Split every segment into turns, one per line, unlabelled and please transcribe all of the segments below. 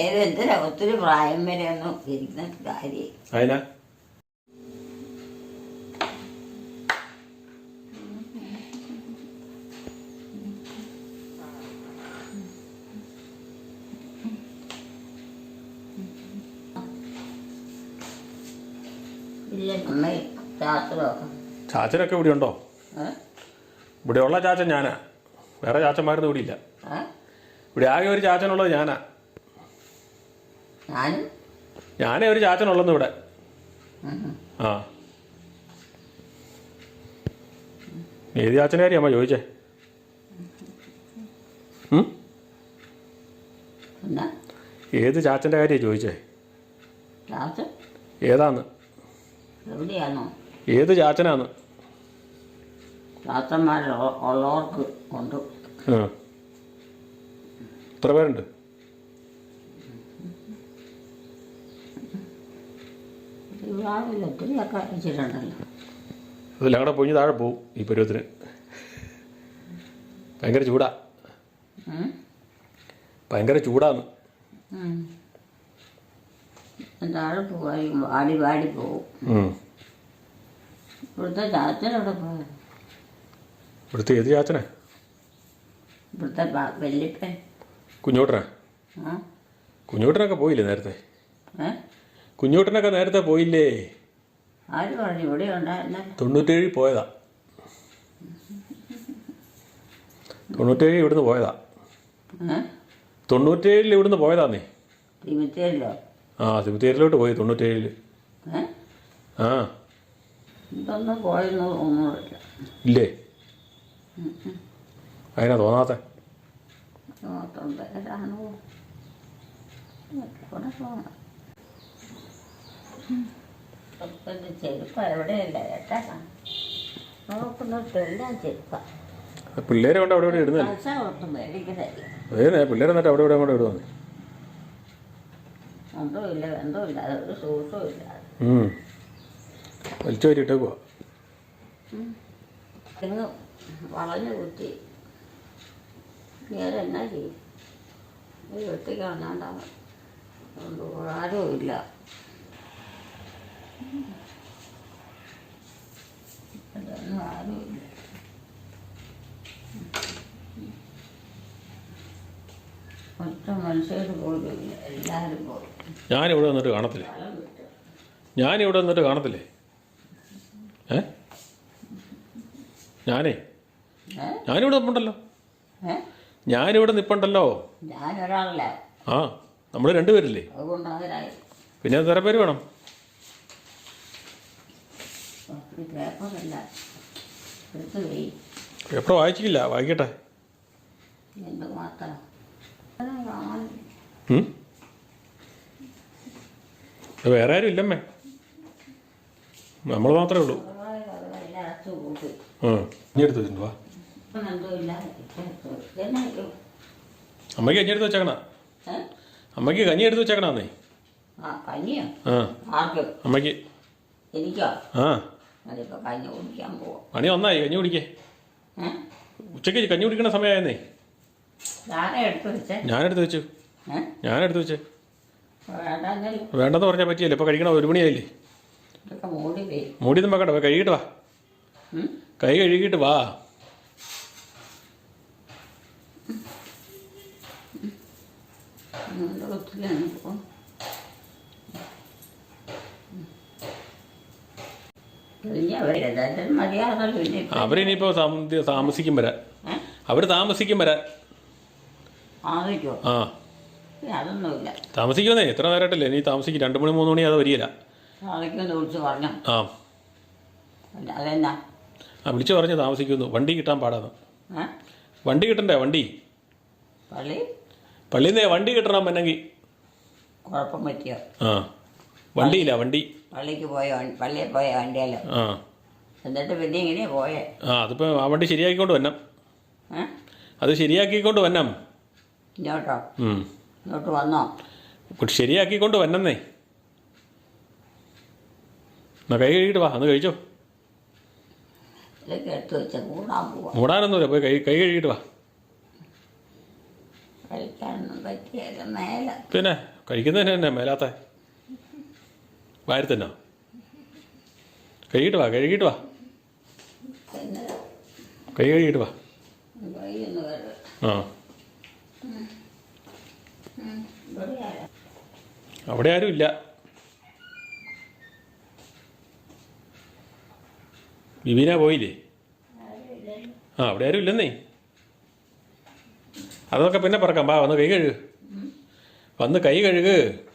എന്തിനാ ഒത്തിരി പ്രായം വരെ ഒന്നും ഇരിക്കുന്ന കാര്യം.
അതിനാ ചാച്ചനൊക്കെ. ഇവിടെ ഉണ്ടോ? ഇവിടെ ഉള്ള ചാച്ചൻ ഞാനാ. വേറെ ചാച്ചന്മാരൊന്നും ഇവിടെ ഇല്ല? ഇവിടെ ആകെ ഒരു ചാച്ചനുള്ളത് ഞാനാ.
ഞാനും.
ഞാനേ ഒരു ചാച്ചനുള്ളന്ന് ഇവിടെ. ആ. ഏത് ചാച്ചന്റെ കാര്യം അമ്മ ചോദിച്ചേ? ഏത് ചാച്ചന്റെ കാര്യം ചോദിച്ചേ? ഏതാന്ന്? ഏത് ചാച്ചനാന്ന്?
ശാസ്ത്രന്മാർ ഉള്ളവർക്ക്
ഉണ്ട്. എത്ര പേരുണ്ട്?
ഇവിടെ ഒത്തിരിയൊക്കെ വെച്ചിട്ടുണ്ടല്ലോ
അതെല്ലാം കൂടെ പൊഞ്ഞ് താഴെ പോവും ഈ പരുവത്തിന്. ഭയങ്കര ചൂടാ? ഭയങ്കര ചൂടാന്ന്.
താഴെ പോയി വാടി വാടി പോവും. ഇവിടുത്തെ ചാച്ചനവിടെ പോയ?
ഇവിടുത്തെ ഏത് ചാച്ചനെ?
ഇവിടുത്തെ പ-
കുഞ്ഞോട്ടനാ? കുഞ്ഞോട്ടനൊക്കെ പോയില്ലേ നേരത്തെ?
ഏ?
കുഞ്ഞോട്ടനൊക്കെ നേരത്തെ പോയില്ലേ?
ആര് പറഞ്ഞു? ഇവിടെ ഉണ്ടായിരുന്നല്ലോ.
തൊണ്ണൂറ്റേഴ് പോയതാ. തൊണ്ണൂറ്റേഴ് ഇവിടുന്ന് പോയതാ. തൊണ്ണൂറ്റേഴിൽ ഇവിടുന്ന് പോയതാന്നേ?
തിമിത്തിയല്ലോ
ആ സിമിത്തേരിയിലോട്ട് പോയി തൊണ്ണൂറ്റേഴിൽ.
ഏ?
ആ.
ഇതൊന്നും പോയെന്ന് ഒന്നുമില്ല
ഇല്ലേ? അതിനാ തോന്നാത്ത?
മൊത്തം ചെരുപ്പ് എവിടെയല്ല ചെരുപ്പാണ്
പിള്ളേരെ കൊണ്ട് അവിടെ ഇവിടെ ഇടുന്നല്ലേ
പൈസ കൊടുത്ത് മേടിക്കുന്നതല്ല?
അതേന്നെ പിള്ളേരെ എന്നിട്ട് അവിടെ ഇവിടെ കൊണ്ട് ഇടുവന്നേ
ബന്ധമില്ല ഒരു സൂസും ഇല്ല.
ഉം. വലിച്ചു വരി ഇട്ടേക്കുവാ
ഇങ്ങ് വളഞ്ഞു കുത്തി. വേറെ എന്നാ ചെയ്യും? ഈ വെട്ടി കാണാണ്ടാവും അതുകൊണ്ട് ഉപകാരവും ഇല്ല അതൊന്നും ആരുമില്ല
ഞാനിവിടെ വന്നിട്ട് കാണത്തില്ലേ? ഞാനിവിടെ വന്നിട്ട് കാണത്തില്ലേ? ഏ? ഞാനേ? ഞാനിവിടെ
നിപ്പുണ്ടല്ലോ.
ഞാനിവിടെ
നിപ്പുണ്ടല്ലോ.
ആ നമ്മൾ രണ്ടുപേരില്ലേ? പിന്നെ എത്ര പേര് വേണം
ഈ പേപ്പറല്ല എടുത്ത് പോയി
പേപ്പർ വായിച്ചില്ല വായിക്കട്ടെ.
മാത്രം.
വേറെ ആരും ഇല്ലമ്മേ. നമ്മൾ മാത്രമേ ഉള്ളൂ. ഇനി എടുത്ത് വെച്ചിട്ടുണ്ട് വാ. അമ്മയ്ക്ക് കഞ്ഞി എടുത്ത് വെച്ചേക്കണ?
അമ്മയ്ക്ക്
അമ്മയ്ക്ക് കഞ്ഞി എടുത്ത് വെച്ചേക്കണന്നേ അമ്മയ്ക്ക്.
എനിക്കോ?
ആ.
അതിപ്പോൾ കഞ്ഞി കുടിക്കാൻ പോവാം
പണി ഒന്നായി കഞ്ഞി കുടിക്കേ
ഉച്ചയ്ക്ക്
ഉച്ചയ്ക്ക് കഞ്ഞി കുടിക്കണ സമയമായിരുന്നേ
ഞാനേ എടുത്ത് വെച്ചേ
ഞാനെടുത്ത് വെച്ചു
ഏ
ഞാനെടുത്ത് വെച്ചേ
വേണ്ടെങ്കിലും
വേണ്ടെന്ന് പറഞ്ഞാൽ പറ്റിയല്ലേ ഇപ്പോൾ കഴിക്കണ ഒരു മണിയായില്ലേ
ഇതൊക്കെ മൂടി പോയി
മൂടിയൊന്നും വെക്കണ്ട പോയി കഴുകിയിട്ട് വാ
ഉം?
കൈ കഴുകിട്ട് വാ
നിങ്ങളുടെ വീട്ടിലാണ് ഇപ്പോൾ കഴിഞ്ഞ അവിടെ
സാമ- താമസിക്കും വരാൻ. അവർ താമസിക്കും
വരാ
ആ. താമസിക്കുന്നേ എത്ര നേരമായിട്ടല്ലേ? നീ താമസിക്കും. രണ്ട് മണി മൂന്ന് മണി അത് വരികയില്ല. ആ. ആ വിളിച്ചു പറഞ്ഞു താമസിക്കുന്നു. വണ്ടി കിട്ടാൻ പാടാന്ന്. വണ്ടി കിട്ടണ്ടേ വണ്ടി? പള്ളിന്നേ വണ്ടി കിട്ടണം എന്നെങ്കിൽ. ആ. വണ്ടിയില്ല വണ്ടി.
പള്ളിക്ക് പോയ പള്ളിയിൽ പോയ വണ്ടിയല്ലോ
ആ.
എന്നിട്ട് പിന്നെ ഇങ്ങനെയാ പോയേ.
ആ അതിപ്പോ ആ വണ്ടി ശരിയാക്കിക്കൊണ്ട് വന്നം
ഏ?
അത് ശരിയാക്കിക്കൊണ്ട് വന്നം
ഇങ്ങോട്ടോ?
ഉം.
ഇങ്ങോട്ട് വന്നോ?
ശരിയാക്കിക്കൊണ്ട് വന്നേ എന്നാ കൈ കഴുകിയിട്ട് വാ അന്ന് കഴിച്ചോ.
ഇതൊക്കെ എടുത്ത് വെച്ച് കൂടാൻ പോവാം.
മൂടാനൊന്നുമില്ല പോയി കൈ കൈ കഴുകിയിട്ട് വാ.
കഴിക്കാനൊന്നും പറ്റിയല്ല മേല.
പിന്നെ കഴിക്കുന്നതിന് തന്നെ മേലാത്ത വാരി തന്നെ കഴുകിയിട്ട് വാ കഴുകിയിട്ട് വാ. കൈ കഴുകിയിട്ട് വാ. ആ. അവിടെ ആരും ഇല്ല. വിവീന പോയില്ലേ? ആ അവിടെ ആരും ഇല്ലെന്നേ. അതൊക്കെ പിന്നെ പറക്കാം. വാ വന്ന് കൈ കഴുകു. വന്ന് കൈ കഴുകു.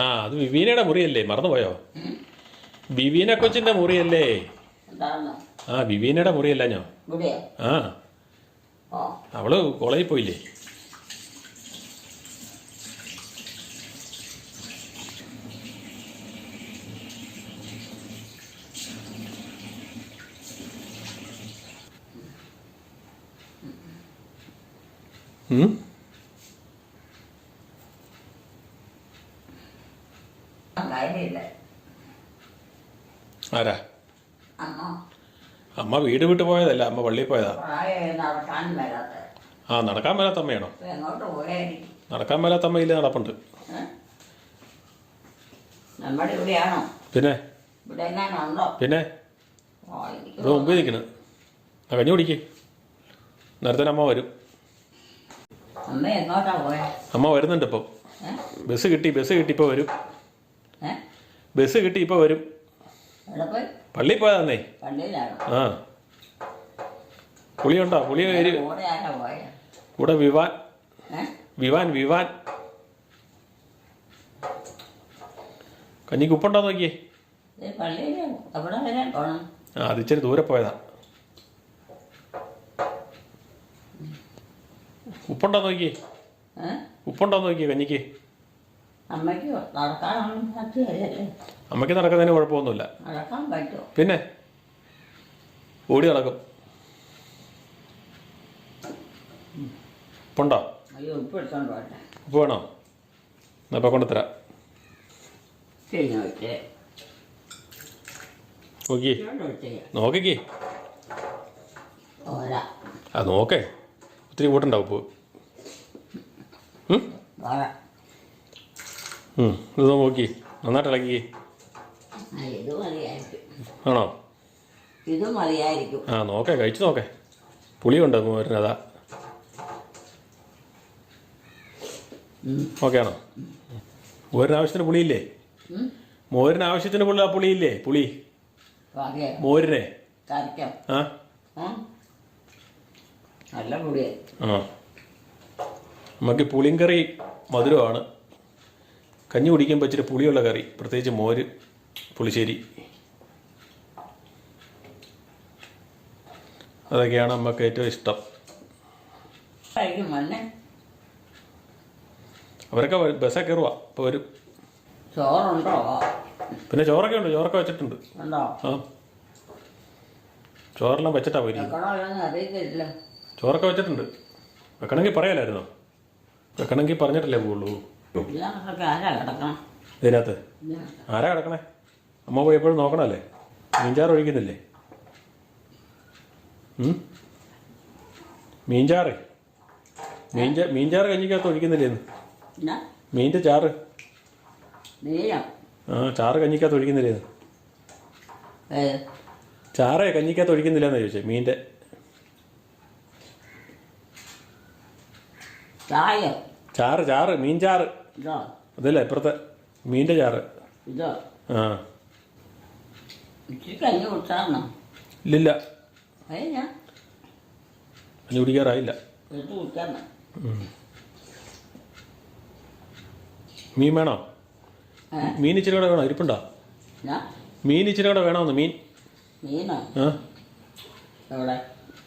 ആ അത് വിവീനയുടെ മുറിയല്ലേ? മറന്നുപോയോ? വിവീന കൊച്ചിന്റെ മുറിയല്ലേ? ആ വിവീനയുടെ മുറിയല്ല
ഞോ
ആ. അവൾ കോളേജിൽ പോയില്ലേ? ഉം? ആരാ?
അമ്മ.
അമ്മ വീട് വിട്ടു പോയതല്ല അമ്മ പള്ളിയിൽ പോയതാ.
വരാത്ത
ആ നടക്കാൻ മേലാത്ത അമ്മയാണോ?
ഇപ്പൊ എങ്ങോട്ട് പോയായിരിക്കും
നടക്കാൻ മേലാത്ത അമ്മ ഇല്ല നടപ്പുണ്ട്.
ഏ? നമ്മുടെ ഇവിടെയാണോ?
പിന്നെ?
ഇവിടെ എങ്ങാനുണ്ടോ?
പിന്നെ?
ഓ എനിക്ക്
ഇവിടെ മുമ്പേ നിൽക്കണ് ആ കഞ്ഞി കുടിക്ക്. നേരത്തെ അമ്മ വരും.
അമ്മ എങ്ങോട്ടാ പോയ?
അമ്മ വരുന്നുണ്ട് ഇപ്പം.
ഏ?
ബസ് കിട്ടി ബസ് കിട്ടി ഇപ്പോൾ വരും.
ഏ?
ബസ് കിട്ടി ഇപ്പോൾ വരും.
എവിടെ
പോയതന്നേ. ആ. പുളിയുണ്ടോ? പുളി
കൂടെ
വിവാൻ വിവാൻ വിവാൻ. കഞ്ഞിക്ക് ഉപ്പുണ്ടോ നോക്കിയേ ആ അത് ഇച്ചിരി ദൂരെ പോയതാ. ഉപ്പുണ്ടോ നോക്കിയേ? ഉപ്പുണ്ടോ നോക്കിയേ കഞ്ഞിക്ക്?
അമ്മയ്ക്ക് നടക്കാനൊന്നും പറ്റുകയല്ലേ
അമ്മയ്ക്ക് നടക്കുന്നതിന് കുഴപ്പമൊന്നുമില്ല.
നടക്കാൻ പറ്റുമോ?
പിന്നെ? ഓടി നടക്കും. ഉപ്പുണ്ടോ?
അയ്യോ ഉപ്പ് എടുത്തോണ്ട് പോട്ടെ
ഉപ്പ് വേണോ? എന്നാ ഇപ്പം കൊണ്ടുത്തരാം. നോക്കിക്കേ. ആ നോക്കേ. ഒത്തിരി കൂട്ടുണ്ടാവും ഉപ്പ്. ഇത് നോക്കി. നന്നായിട്ട് ഇളക്കി.
ഇത് മതിയായിരിക്കും.
ആണോ?
ഇത് മതിയായിരിക്കും.
ആ നോക്കേ കഴിച്ചു നോക്കേ. പുളിയുണ്ട്
വരുന്നതാ.
ഓക്കെ ആണോ? മോരിന് ആവശ്യത്തിന് പുളിയില്ലേ. മോരിന് ആവശ്യത്തിന് പുള്ളി പുളിയില്ലേ? പുളി. മോരിനെ. ആ?
നല്ല പൊടിയായി
ആ. നമുക്ക് പുളിങ്കറി മധുരമാണ്. കഞ്ഞി കുടിക്കുമ്പോൾ ഇച്ചിരി പുളിയുള്ള കറി പ്രത്യേകിച്ച് മോര് പുളിശ്ശേരി. അതൊക്കെയാണ് നമുക്ക് ഏറ്റവും ഇഷ്ടം. അവരൊക്കെ ബസ്സൊക്കെ ബസ്സേ കയറുക ഇപ്പോൾ വരും.
ചോറുണ്ടോ?
പിന്നെ ചോറൊക്കെ ഉണ്ട് ചോറൊക്കെ വെച്ചിട്ടുണ്ട്. ആ. ചോറെല്ലാം വെച്ചിട്ടാ പോയി ചോറൊക്കെ വെച്ചിട്ടുണ്ട്. വെക്കണമെങ്കിൽ പറയാലായിരുന്നോ? വെക്കണമെങ്കിൽ പറഞ്ഞിട്ടല്ലേ
കിടക്കണം
ഇതിനകത്ത്. ആരാ കിടക്കണേ? അമ്മ പോയി എപ്പോഴും നോക്കണല്ലേ മീൻചാറ് ഒഴിക്കുന്നില്ലേ? മീൻചാറ്? മീൻചാ മീൻചാറ് കഞ്ഞിക്കകത്ത്
ഒഴിക്കുന്നില്ലേന്ന്
മീന്റെ ചാറ്? ആ ചാറ് കഞ്ഞിക്കകത്ത് ഒഴിക്കുന്നില്ലേ ചാറ് കഞ്ഞിക്കകത്ത് ഒഴിക്കുന്നില്ലെന്ന് ചോദിച്ചേ മീന്റെ.
ചായോ
ചാറ് ചാറ് മീൻ ചാറ്. അതല്ലേ ഇപ്പുറത്തെ മീന്റെ ചാറ്? ആ. ഇല്ലില്ല. കഞ്ഞി കുടിക്കാറായില്ല. മീൻ വേണോ? മീൻ ഇച്ചിരി കൂടെ വേണോ? ഇരിപ്പുണ്ടോ? മീൻ ഇച്ചിരി കൂടെ വേണമെന്ന് മീൻ?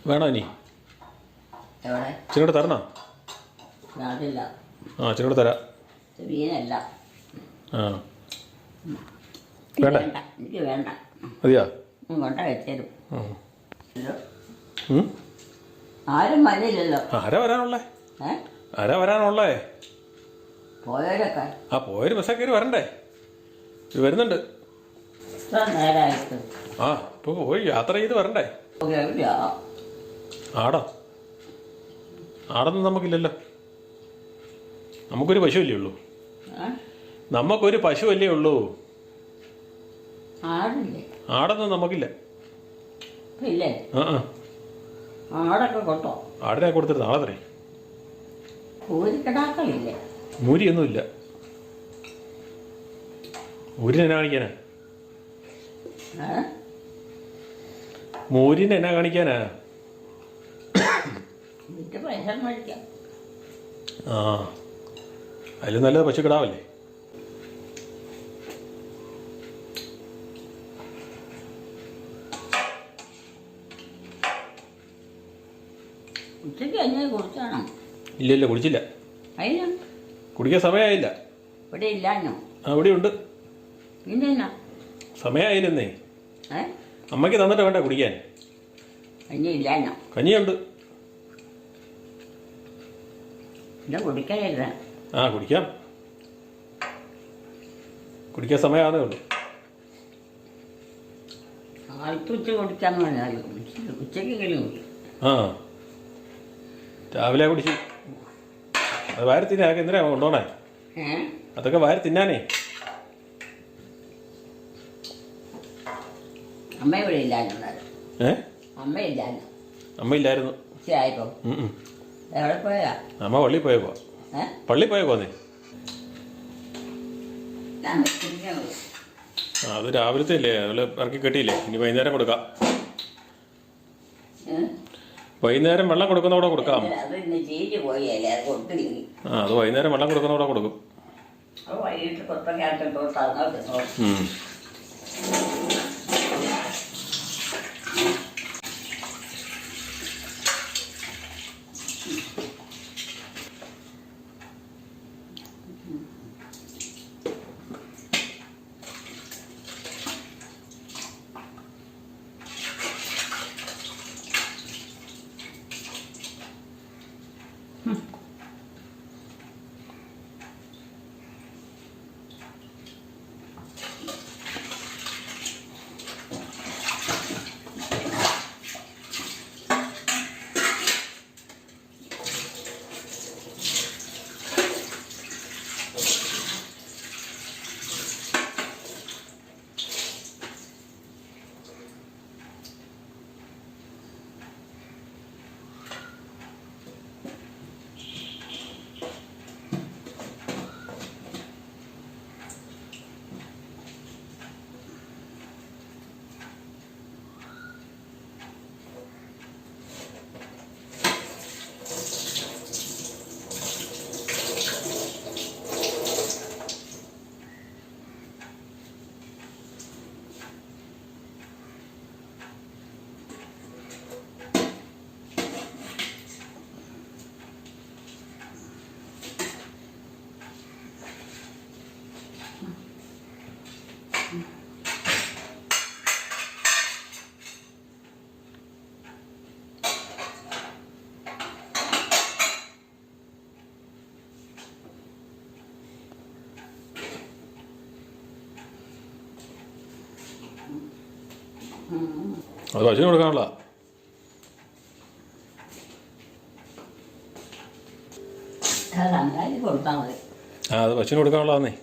വേണോ ഇനി? ഇച്ചിരി കൂടെ തരണോ? ആ ഇച്ചിരി കൂടെ തരാം.
ഇത്
ആ. വേണ്ട.
വേണ്ട. എനിക്ക് വേണ്ട.
മതിയാ?
ഉം, കൊണ്ട വെച്ചേരും.
ഉം.
ഇല്ലോ.
ഉം?
ആരും വരില്ലല്ലോ.
ആരാ വരാനുള്ളേ?
ഏ?
ആരാ വരാനുള്ളേ?
പോയവരൊക്കെ?
ആ പോയൊരു ബസ്സൊക്കെ കയറി വരണ്ടേ? ഇത് വരുന്നുണ്ട്.
ഇത്ര നേരമായിട്ട്
ആ ഇപ്പോൾ പോയി യാത്ര ചെയ്ത് വരണ്ടേ?
എവിടെയാ
ആടോ? ആടൊന്നും നമുക്കില്ലല്ലോ. നമുക്കൊരു പശുവല്ലേ ഉള്ളൂ? നമുക്കൊരു പശുവല്ലേ ഉള്ളൂ? ആടൊന്നും നമുക്കില്ല. ആടിനെ കൊടുത്തിട്ട് നാളെ തരേ. മൂരിയൊന്നുമില്ല മൂരിനെ എന്നാ കാണിക്കാനാ? മൂരിനെ എന്നാ കാണിക്കാനാ? ആ. അതിൽ നല്ലത് പശു കിടാവല്ലേ
ഉച്ചയ്ക്ക് കുറിച്ചാണോ
ഇല്ല ഇല്ല കുടിച്ചില്ല.
അതിന്
കുടിക്കാൻ സമയമായില്ല
ഇവിടെ ഇല്ലാഞ്ഞോ?
ആ ഇവിടെ ഉണ്ട്
പിന്നെ
സമയമായില്ലെന്നേ
ഏ?
അമ്മയ്ക്ക് തന്നിട്ട് വേണ്ട കുടിക്കാൻ.
ഇല്ലാഞ്ഞോ?
കഞ്ഞിയുണ്ട്.
കുടിക്കലില്ല
ആ കുടിക്കാം. കുടിക്കാൻ സമയമാണേ ഉള്ളൂ.
കുടിക്കാന്ന് പറഞ്ഞാൽ
ആ. രാവിലെ കുടിച്ചു. അത് വാരി തിന്നാ എന്തിനാ കൊണ്ടോണേ അതൊക്കെ വാരി തിന്നാനേ.
അമ്മ ഇവിടെ
ഏ?
അമ്മ ഉച്ചയായപ്പോ.
ഉം.
എവിടെ പോയാ?
അമ്മ
ഏ
പള്ളി പോയേക്കോന്നേ
പോന്നെ?
ആ അത് രാവിലത്തെ അല്ലേ അവൾ ഇറക്കി കെട്ടിയില്ലേ? ഇനി വൈകുന്നേരം കൊടുക്കാം? വൈകുന്നേരം വെള്ളം കൊടുക്കുന്നവിടെ കൊടുക്കാം. ആ അത് വൈകുന്നേരം വെള്ളം കൊടുക്കുന്നവിടെ കൊടുക്കും.
വൈകിട്ട്
Hmm. അത് പശുവിന് കൊടുക്കാനുള്ള. ആ അത് പശുവിന് കൊടുക്കാനുള്ളതാന്നേ?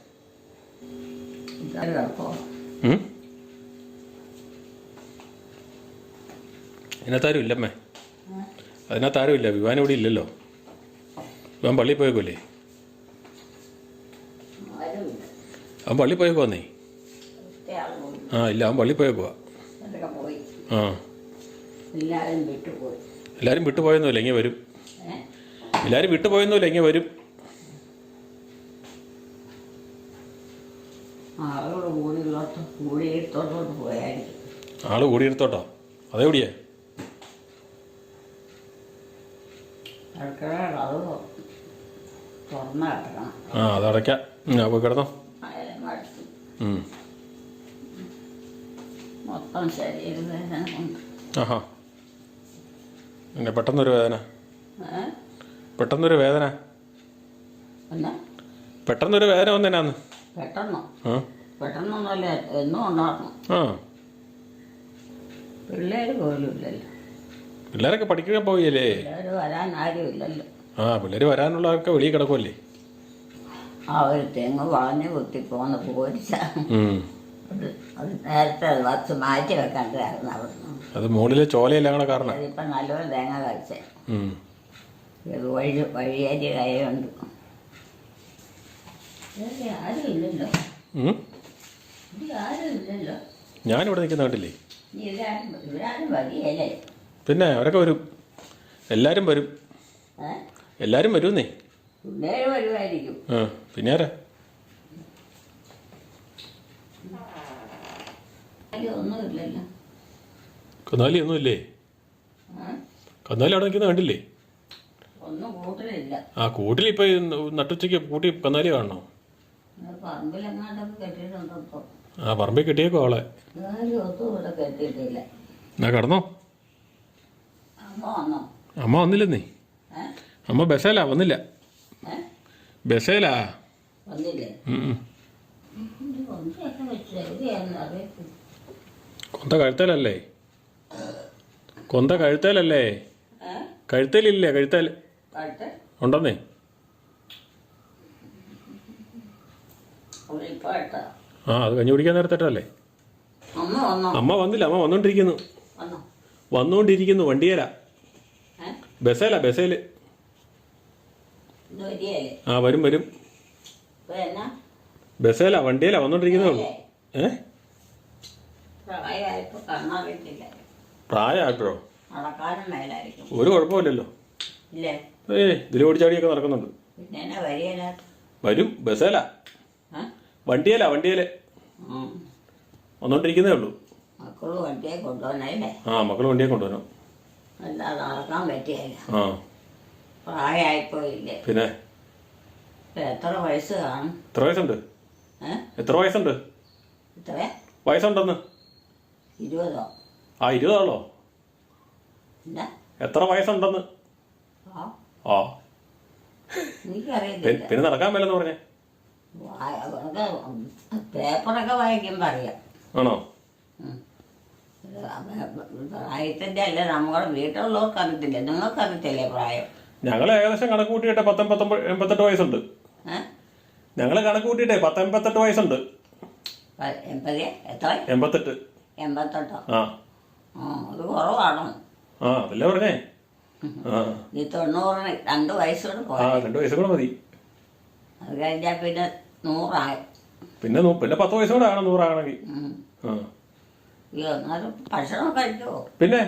അതിനകത്താരും ഇല്ലമ്മേ. അതിനകത്താരും ഇല്ല വിവാൻ ഇവിടെ ഇല്ലല്ലോ. വിവാൻ പള്ളിയിൽ പോയേക്കോല്ലേ
ആരുമില്ല.
അവൻ പള്ളിയിൽ പോയേക്കോന്നേ ആ ഇല്ല അവൻ പള്ളിയിൽ പോയേക്കുവാ. ആ.
എല്ലാവരും വിട്ടുപോയി.
എല്ലാവരും വിട്ടുപോയൊന്നുമില്ല ഇങ്ങനെ വരും.
എല്ലാരും
എല്ലാവരും വിട്ടുപോയൊന്നുമില്ല ഇങ്ങനെ വരും.
ആൾ കൂടിയെടുത്തോട്ടോ
അതെവിടെയാ? ആ അതടയ്ക്കാം ഞാൻ പോയി കിടന്നോ.
മൊത്തം ശരീരവേദന കൊണ്ട്.
ആഹാ. പിന്നെ പെട്ടെന്നൊരു വേദന.
ഏ?
പെട്ടെന്നൊരു വേദന.
പിന്നെ
പെട്ടെന്നൊരു വേദന വന്നേനാന്ന്.
പെട്ടെന്നോ?
ആ.
പെട്ടെന്നൊന്നുമല്ല എന്നും ഉണ്ടാകണം
ആ.
പിള്ളേർ പോലും ഇല്ലല്ലോ.
പിള്ളേരൊക്കെ പഠിക്കാൻ പോയില്ലേ?
പിള്ളേർ വരാൻ ആരും ഇല്ലല്ലോ.
ആ പിള്ളേർ വരാനുള്ളവർക്ക് വെളിയിൽ കിടക്കുമല്ലേ
ആ ഒരു തെങ്ങ് വളഞ്ഞു കുത്തി പോന്ന് പോരിച്ച.
ഉം.
അത് നേരത്തെ അത് വച്ച് മാറ്റി വെക്കേണ്ടതായിരുന്നു അവിടുന്ന്
അത് മുകളിലെ ചോലയെല്ലാം കൂടെ കാരണം.
അതിപ്പം നല്ലൊരു തേങ്ങ കഴിച്ചേ
ഉം.
ഇത് വഴി വഴിയേരി കൈയുണ്ട് ആരും ഇല്ലല്ലോ.
ഉം.
ഇവിടെ ആരും ഇല്ലല്ലോ.
ഞാനിവിടെ നിൽക്കുന്ന കണ്ടില്ലേ?
ഇവരാരും ഇവരാരും
പിന്നെ അവരൊക്കെ വരും. എല്ലാരും വരും.
എല്ലാരും
എല്ലാവരും വരുമെന്നേ
പിള്ളേർ വരുമായിരിക്കും.
ആ പിന്നെ ആരാ?
ആരും ഒന്നുമില്ലല്ലോ
കന്നാലി ഒന്നും ഇല്ലേ
ഏ?
കന്നാലി അവിടെ നിൽക്കുന്ന കണ്ടില്ലേ?
ഒന്നും കൂട്ടലില്ല.
ആ കൂട്ടിൽ ഇപ്പൊ നട്ടുച്ചയ്ക്ക് കൂട്ടി കന്നാലി കാണണോ? ആ പറമ്പിൽ കിട്ടിയേക്കോ
അവളെ ഞാൻ
എന്നാ കടന്നോ?
അമ്മ വന്നോ?
അമ്മ വന്നില്ലെന്നേ? അമ്മ ബസേലാ വന്നില്ല. ബസേലാ?
വന്നില്ലേ?
കൊന്ത കഴുത്തലല്ലേ? കൊന്ത കഴുത്തലല്ലേ? കഴുത്തലില്ലേ കഴുത്തൽ. ഉണ്ടെന്നേ. ആ അത് കഞ്ഞി കുടിക്കാൻ നേരത്തേട്ടല്ലേ?
അമ്മ വന്നോ?
അമ്മ വന്നില്ല അമ്മ വന്നോണ്ടിരിക്കുന്നു.
വന്നോണ്ടിരിക്കുന്നു
വന്നുകൊണ്ടിരിക്കുന്നു വണ്ടിയേലാ ബസ്സേലാ
ബസ്സേൽ.
ആ വരും വരും. ബസ്സേല വണ്ടിയേല വന്നോണ്ടിരിക്കുന്നേ ഉള്ളൂ. ഏ?
പ്രായമായപ്പോൾ കണ്ണറിയത്തില്ല
പ്രായമായിട്ടോ?
നടക്കാനും മേലായിരിക്കും.
ഒരു കുഴപ്പമില്ലല്ലോ.
ഇല്ലേ?
ഏ ഇതിൽ ഓടിച്ചാടിയൊക്കെ നടക്കുന്നുണ്ട്.
പിന്നെ എന്നാ വരികയില്ല
വരും ബസ്സേലാ. വണ്ടിയല്ല വണ്ടിയേൽ
ഉം.
വന്നോണ്ടിരിക്കുന്നേ ഉള്ളൂ.
മക്കൾ വണ്ടിയെ കൊണ്ടുവന്നല്ലേ
ആ മക്കൾ വണ്ടിയെ കൊണ്ടുവരണം
അല്ലാതെ നടക്കാൻ പറ്റിയല്ല
ആ.
പ്രായമായിപ്പോയില്ലേ.
പിന്നെ?
ഇപ്പൊ എത്ര വയസ്സ് കാണും?
എത്ര വയസ്സുണ്ട്?
ഏ?
എത്ര വയസ്സുണ്ട്?
ഇത്ര
വയസ്സുണ്ടെന്ന്.
ഇരുപതോ?
ആ ഇരുപതാളോ?
എന്താ
എത്ര വയസ്സുണ്ടെന്ന്?
ആ.
ആ. എനിക്കറിയില്ല പിന്നെ നടക്കാൻ മേലെന്ന് പറഞ്ഞേ.
പേപ്പറൊക്കെ വായിക്കുമ്പോൾ അറിയാം.
ആണോ?
പ്രായത്തിന്റെ അല്ല നമ്മുടെ വീട്ടിലുള്ളവർക്ക് അറിയത്തില്ല. നിങ്ങൾക്ക് അറിയത്തില്ലേ പ്രായം?
ഞങ്ങൾ ഏകദേശം കണക്ക് കൂട്ടിയിട്ടെ പത്തൊമ്പത്തൊമ്പത് എൺപത്തെട്ട് വയസ്സുണ്ട്.
ഞങ്ങൾ
ഞങ്ങൾ കണക്ക് കൂട്ടിയിട്ടെ പത്തൊമ്പത്തെട്ട് വയസ്സുണ്ട്.
എൺപത് എത്ര?
എൺപത്തെട്ട്.
എൺപത്തെട്ടോ. അത് കുറവാണോ.
ആ അതല്ലേ പറഞ്ഞേ?
ഈ തൊണ്ണൂറിന് രണ്ട് വയസ്സോട്
ആ രണ്ട് വയസ്സും കൂടെ മതി.
അത് കഴിഞ്ഞാൽ പിന്നെ നൂറായി.
പിന്നെ പിന്നെ പത്ത് വയസ്സും കൂടെ ആകണം നൂറാകണമെങ്കിൽ.
എന്നാലും ഭക്ഷണം കഴിക്കുമോ
പിന്നെ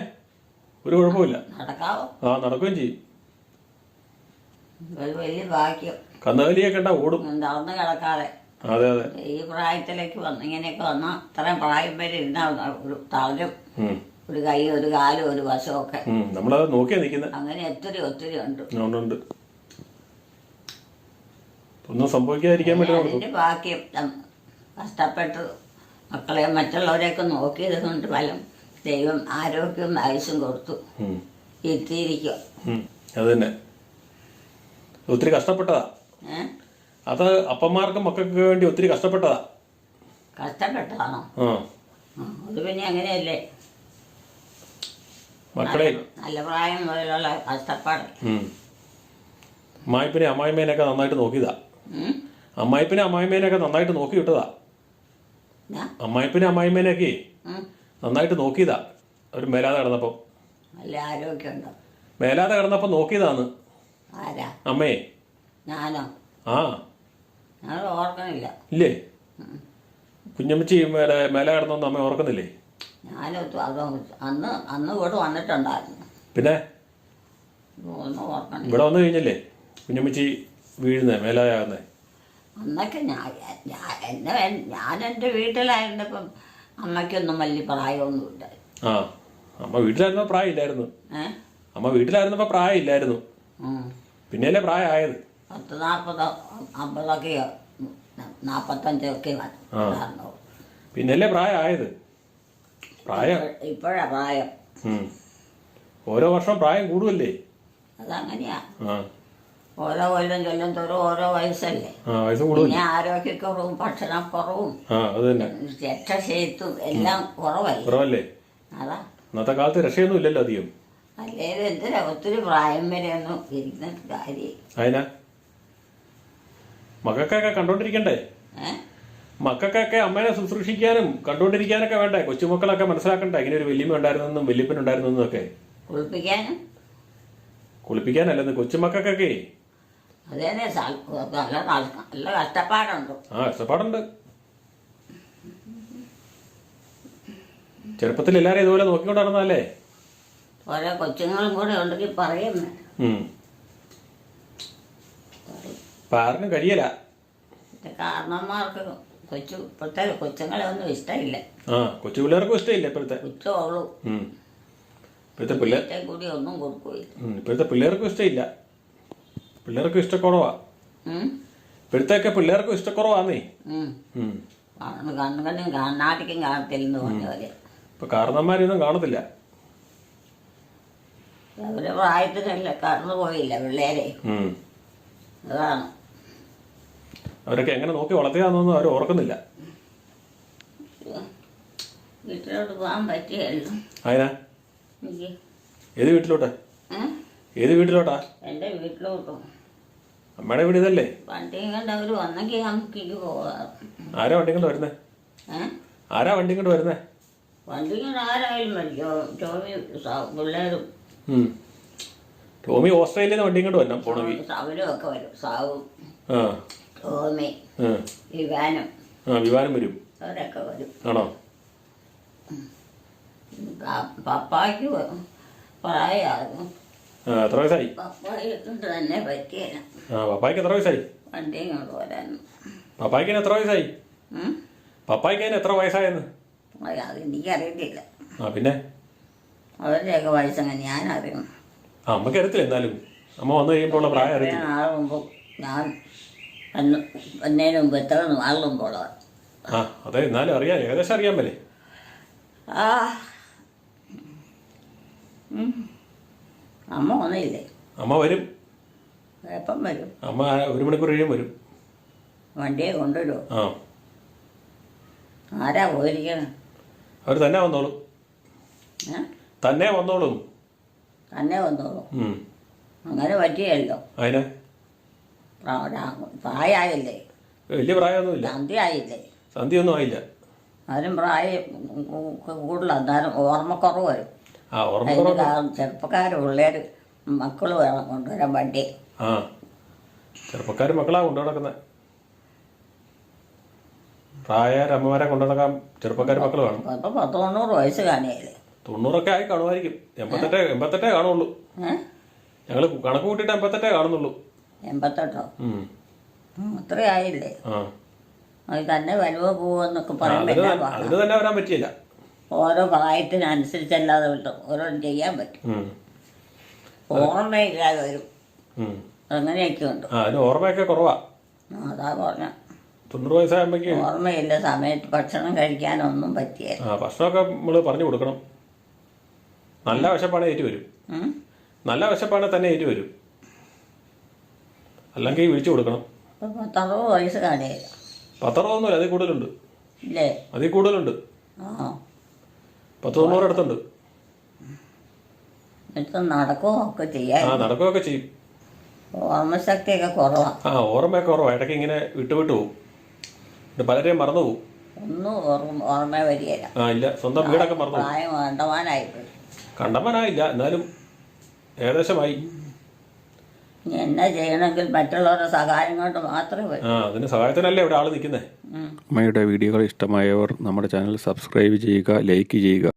ഒരു കുഴപ്പമില്ല
നടക്കാവോ?
ആ നടക്കുകയും ചെയ്യും.
ഒരു വലിയ ഭാഗ്യം.
കന്നുകാലിയൊക്കെ ഉണ്ടാവും ഓടും.
നടന്ന് കിടക്കാതെ.
അതെ അതെ.
ഈ പ്രായത്തിലേക്ക് വന്ന് ഇങ്ങനെയൊക്കെ വന്നാൽ അത്രയും പ്രായം വരെ ഇരുന്നാൽ ഒരു തളരും ഒരു കൈ ഒരു കാലും ഒരു വശവും
ഒക്കെ നമ്മളത് നോക്കിയാ നിൽക്കുന്നത്
അങ്ങനെ ഒത്തിരി ഒത്തിരി ഉണ്ട്.
ഉണ്ട് ഒന്നും സംഭവിക്കാതിരിക്കാൻ വേണ്ടി
ബാക്കി കഷ്ടപ്പെട്ട് മക്കളെ മറ്റുള്ളവരെയൊക്കെ നോക്കിയത് കൊണ്ട് ഫലം ദൈവം ആരോഗ്യവും ആയുസും കൊടുത്തു.
എത്തിയിരിക്കും. അത് തന്നെ. ഒത്തിരി കഷ്ടപ്പെട്ടതാ.
ഏ?
അത് അപ്പന്മാർക്കും മക്കൾക്ക് വേണ്ടി ഒത്തിരി കഷ്ടപ്പെട്ടതാ.
കഷ്ടപ്പെട്ടതാണോ?
ആ.
ആ, അത് പിന്നെ അങ്ങനെയല്ലേ?
മക്കളെ.
നല്ല പ്രായം മുതലുള്ള കഷ്ടപ്പാട്.
ഉം. അമ്മായിപ്പിനെ അമ്മായിമ്മേനൊക്കെ നന്നായിട്ട് നോക്കിയതാ? അമ്മായിപ്പിനെ അമ്മായിമ്മേനൊക്കെ നന്നായിട്ട് നോക്കി വിട്ടതാ? അമ്മായിപ്പിനെ അമ്മായിമ്മേനൊക്കെ
ഉം?
നന്നായിട്ട് നോക്കിയതാ. ഒരു മേലാതെ കിടന്നപ്പം.
നല്ല ആരോഗ്യമുണ്ടോ?
മേലാതെ കിടന്നപ്പം നോക്കിയതാന്ന്.
ആരാ? ഞാനോ?
ആ.
ഞാൻ ഓർക്കണില്ല.
ഇല്ലേ. കുഞ്ഞമ്മച്ചി മേലെ മേലെ കിടന്നൊന്നും അമ്മ ഓർക്കുന്നില്ലേ?
ഞാനൊത്ത് അത് അന്ന് അന്ന് ഇവിടെ വന്നിട്ടുണ്ടായിരുന്നു.
പിന്നെ?
ഒന്നും ഓർക്കണില്ല.
ഇവിടെ വന്നു കഴിഞ്ഞല്ലേ? കുഞ്ഞമ്മച്ചി വീഴുന്നേ മേലായാകുന്നേ?
അന്നൊക്കെ ഞാൻ ഞാൻ എന്നെ ഞാൻ എന്റെ വീട്ടിലായിരുന്നപ്പം അമ്മയ്ക്കൊന്നും വലിയ പ്രായമൊന്നുമില്ല.
ആ അമ്മ വീട്ടിലായിരുന്നപ്പോൾ പ്രായമില്ലായിരുന്നു.
ഏ?
അമ്മ വീട്ടിലായിരുന്നപ്പോൾ പ്രായമില്ലായിരുന്നു.
ഉം.
പിന്നെയല്ലേ പ്രായമായത്?
പത്ത് നാൽപ്പതോ അമ്പതൊക്കെയോ നാൽപ്പത്തഞ്ചൊക്കെ
പിന്നല്ലേ പ്രായമായത്? പ്രായം.
ഇപ്പോഴാ പ്രായം.
ഓരോ വർഷം പ്രായം കൂടുമല്ലേ
അതങ്ങനെയാ. ഓരോ കൊല്ലം ചൊല്ലും തോറും ഓരോ വയസ്സല്ലേ? പിന്നെ ആരോഗ്യക്കുറവും ഭക്ഷണക്കുറവും
കുറവും
രക്ഷശേത്തും എല്ലാം കുറവല്ലേ? അതാ.
ഇന്നത്തെ കാലത്ത് രക്ഷയൊന്നും ഇല്ലല്ലോ അധികം.
അല്ലേ എന്തിനാ ഒത്തിരി പ്രായം വരെയൊന്നും ഇരിക്കുന്ന കാര്യം
മക്കൾക്കൊക്കെ കണ്ടോണ്ടിരിക്കണ്ടേ? മക്കൾക്കൊക്കെ അമ്മേനെ ശുശ്രൂഷിക്കാനും കണ്ടോണ്ടിരിക്കാനൊക്കെ വേണ്ടേ? കൊച്ചുമക്കളൊക്കെ മനസ്സിലാക്കണ്ടേ? ഇങ്ങനെ ഒരു വല്യമ്മ ഉണ്ടായിരുന്നെന്നും വല്യപ്പൻ ഉണ്ടായിരുന്നെന്നും ഒക്കെ.
കുളിപ്പിക്കാനും?
കുളിപ്പിക്കാനല്ലെന്ന് കൊച്ചുമക്കൾക്കൊക്കെ.
നല്ല കഷ്ടപ്പാടുണ്ട്.
ആ കഷ്ടപ്പാടുണ്ട്. ചെറുപ്പത്തിൽ എല്ലാവരും ഇതുപോലെ നോക്കിക്കൊണ്ട് നടന്നതല്ലേ
ഓരോ കൊച്ചുങ്ങളും കൂടെ ഉണ്ടെങ്കിൽ പറയും
ഉം. കഴിയല.
കൊച്ചുപിള്ളേർക്കും കാരണന്മാർക്ക് കൊച്ചു ഇപ്പോഴത്തെ കൊച്ചുങ്ങളെ ഒന്നും ഇഷ്ടമില്ല.
ആ കൊച്ചു പിള്ളേർക്കും ഇഷ്ടമില്ല ഇപ്പോഴത്തെ. ഇപ്പോഴത്തെ പിള്ളേർ
കൂടി ഒന്നും
ഇപ്പോഴത്തെ പിള്ളേർക്കും ഇഷ്ടമില്ല. പിള്ളേർക്കും ഇഷ്ടക്കുറവാ.
ഇപ്പോഴത്തെ
ഇപ്പോഴത്തെയൊക്കെ പിള്ളേർക്കും ഇഷ്ടക്കുറവാന്നേ.
കണ്ണുകണ്ണും കാണത്തില്ലെന്ന് പറഞ്ഞ പോലെ
ഇപ്പൊ കാരണന്മാരൊന്നും കാണത്തില്ല.
അവരുടെ പ്രായത്തിനല്ല കടന്നു പോയില്ല പിള്ളേരെ അതാണ്.
അവരൊക്കെ എങ്ങനെ നോക്കി വളർത്തിയാന്നൊന്നും അവർ ഓർക്കുന്നില്ല.
വീട്ടിലോട്ട് പോകാൻ പറ്റിയല്ലോ
അതിനാ
എനിക്ക്.
ഏത് വീട്ടിലോട്ടാ? ഏത് വീട്ടിലോട്ടാ?
എന്റെ വീട്ടിലോട്ടോ
അമ്മയുടെ വീട് ഇതല്ലേ?
വണ്ടിയും കൊണ്ട് അവർ വന്നെങ്കിൽ നമുക്ക് പോകാം.
ആരാ വണ്ടി കൊണ്ട് വരുന്നേ? ആരാ വണ്ടി കൊണ്ട് വരുന്നേ?
വണ്ടി കൊണ്ട് ആരായാലും പിള്ളേരും.
ടോമി ഓസ്ട്രേലിയയിൽ നിന്ന് വണ്ടി കൊണ്ട് വരണം പോണെങ്കിൽ
അവരും ഒക്കെ വരും. സാവും.
ആ. ആ.
വിവാനും.
ആ വിമാനം വരും.
അവരൊക്കെ വരും.
ആണോ?
പപ്പായ്ക്ക് പ്രായമാകും.
എത്ര വയസ്സായി?
പപ്പായെ കൊണ്ട് തന്നെ പറ്റിയല്ല
ആ പപ്പായ്ക്ക് എത്ര വയസ്സായി?
വണ്ടിയും കൊണ്ട് വരാൻ
പപ്പായ്ക്ക് എത്ര വയസ്സായി? പപ്പായ്ക്ക് അതിന് എത്ര വയസ്സായെന്ന്?
അത്
ആ പിന്നെ?
അവരുടെയൊക്കെ വയസ്സങ്ങനെ ഞാനറിയണം.
ആ അമ്മയ്ക്ക് അറിയത്തില്ല എന്നാലും അമ്മ വന്നു കഴിയുമ്പോൾ പ്രായം
മുമ്പ് ഞാൻ വന്ന് വന്നതിന് മുമ്പ് എത്ര നാൾ
ആ അതെ എന്നാലും അറിയാം ഏകദേശം അറിയാൻ പറ്റേ
ആ. അമ്മ
അമ്മ വരും.
എപ്പം വരും?
അമ്മ ഒരു മണിക്കൂർ കഴിയും വരും.
വണ്ടിയെ കൊണ്ടുവരുമോ
ആ.
ആരാ പോയിരിക്കണം?
അവർ തന്നെ വന്നോളും. തന്നെ വന്നോളും.
തന്നെ വന്നോളും. അങ്ങനെ പറ്റിയല്ലോ.
അതിന്?
പ്രായമായില്ലേ
വലിയ പ്രായമൊന്നുമില്ല.
സന്ധ്യയായില്ലേ?
സന്ധ്യയൊന്നും ആയില്ല.
അതിനും പ്രായം കൂടുതൽ അന്നേരം ഓർമ്മക്കുറവ് വരും.
ആ ഓർമ്മ
അതിന്
കുറവ്
കാരണം ചെറുപ്പക്കാർ പിള്ളേർ മക്കൾ വേണം കൊണ്ടുവരാൻ വണ്ടി.
ആ ചെറുപ്പക്കാർ മക്കളാ കൊണ്ടു നടക്കുന്നത് പ്രായമായ അമ്മമാരെ കൊണ്ടു നടക്കാൻ ചെറുപ്പക്കാർ മക്കൾ വേണം.
അപ്പോൾ പത്ത് തൊണ്ണൂറ് വയസ്സ് കാണിയല്ലേ
തൊണ്ണൂറൊക്കെ ആയി കാണുമായിരിക്കും. എൺപത്തെട്ടേ എൺപത്തെട്ടേ കാണുള്ളൂ. ഞങ്ങൾ കണക്ക് കൂട്ടിയിട്ട് എൺപത്തെട്ടേ കാണുന്നുള്ളൂ.
എൺപത്തെട്ടോ? അത്രേ
ആയില്ലേ
അത് തന്നെ
വലുവ പോവെന്നൊക്കെ പറയാൻ പറ്റില്ല
ഓരോ പ്രായത്തിനനുസരിച്ചല്ലാതെ വിട്ടു. ഓരോ ചെയ്യാൻ പറ്റും. ഓർമ്മയില്ലാതെ വരും. അങ്ങനെയൊക്കെ ഉണ്ട്.
ഓർമ്മയൊക്കെ കുറവാ.
അതാ പറഞ്ഞ.
തൊണ്ണൂറ് വയസ്സാകുമ്പോഴേക്ക്
ഓർമ്മയില്ല. സമയത്ത് ഭക്ഷണം കഴിക്കാനൊന്നും പറ്റിയ.
ഭക്ഷണമൊക്കെ നമ്മൾ പറഞ്ഞു കൊടുക്കണം. നല്ല വിശപ്പാണ് ഏറ്റു വരും നല്ല വിശപ്പാണ് തന്നെ ഏറ്റു വരും അല്ലെങ്കിൽ വിളിച്ചു കൊടുക്കണം.
ഇപ്പം പത്തറുപത് വയസ്സ്
പത്തറുപതൊന്നുമില്ല അതിൽ കൂടുതലുണ്ട്.
ഇല്ലേ?
അതിൽ കൂടുതലുണ്ട്.
ആ.
പത്ത് തൊണ്ണൂറ് അടുത്തുണ്ട്.
എന്നിട്ട് നടക്കുകയോ ഒക്കെ ചെയ്യാൻ
ആ നടക്കുകയൊക്കെ ചെയ്യും.
ഓർമ്മശക്തിയൊക്കെ കുറവാണ്
ആ ഓർമ്മയൊക്കെ കുറവാ. ഇടയ്ക്ക് ഇങ്ങനെ വിട്ടുവിട്ട് വിട്ടു പോകും എന്നിട്ട് പലരെയും മറന്നു പോകും
ഒന്നും ഓർമ്മ ഓർമ്മ വരികയില്ല.
ആ ഇല്ല. സ്വന്തം വീടൊക്കെ മറന്നു പോകും
പ്രായം വേണ്ടവാനായിപ്പോയി
കണ്ടവനായില്ല. എന്നാലും ഏകദേശമായി.
ഇനി എന്നാ ചെയ്യണമെങ്കിൽ മറ്റുള്ളവരുടെ സഹായം കൊണ്ട് മാത്രമേ
ആ അതിന് സഹായത്തിനല്ലേ ഇവിടെ ആൾ നിൽക്കുന്നത്.
അമ്മയുടെ വീഡിയോകൾ ഇഷ്ടമായവർ നമ്മുടെ ചാനൽ സബ്സ്ക്രൈബ് ചെയ്യുക ലൈക്ക് ചെയ്യുക.